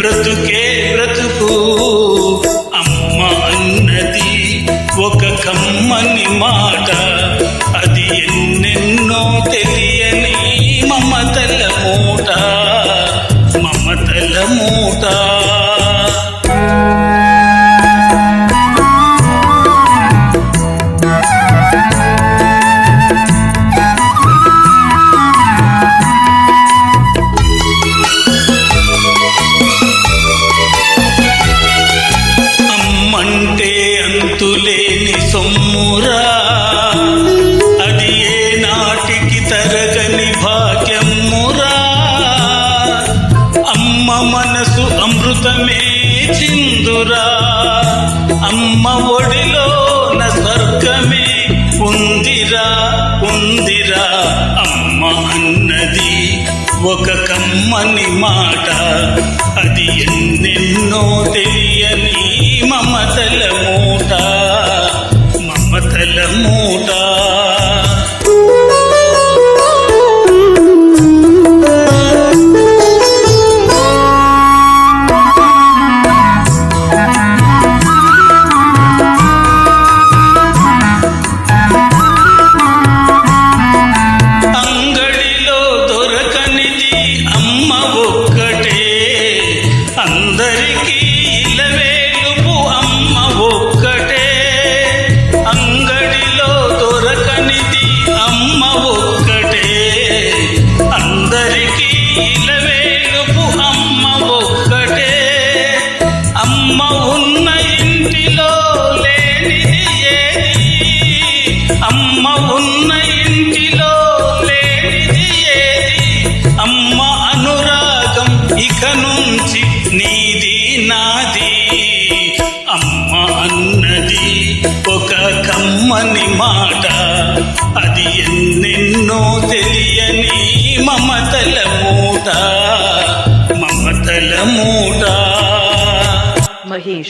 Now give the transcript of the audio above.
బ్రతుకే బ్రతుకు. అమ్మ అన్నది ఒక కమ్మని మాట. లేని సొమ్మురా. అది ఏ నాటికి తరగని భాగ్యమురా. అమ్మ మనసు అమృతమే చిందురా. అమ్మ ఒడిలోన స్వర్గమే ఉందిరా ఉందిరా. అమ్మ అన్నది ఒక కమ్మని మాట. అది ఎన్నెన్నో తెలియ అందరికీ ఇలవేలుపు అమ్మ ఒక్కటే. అంగడిలో దొరకనిది అమ్మ ఒక్కటే. అందరికీ ఇలవేలుపు అమ్మ ఒక్కటే. అమ్మ ఉన్న ఇంటిలో లేనిది ఏది? అమ్మ ఉన్న అన్నది ఒక కమ్మని మాట. అది ఎన్నెన్నో తెలియని మమతల మూట. మమతల మూట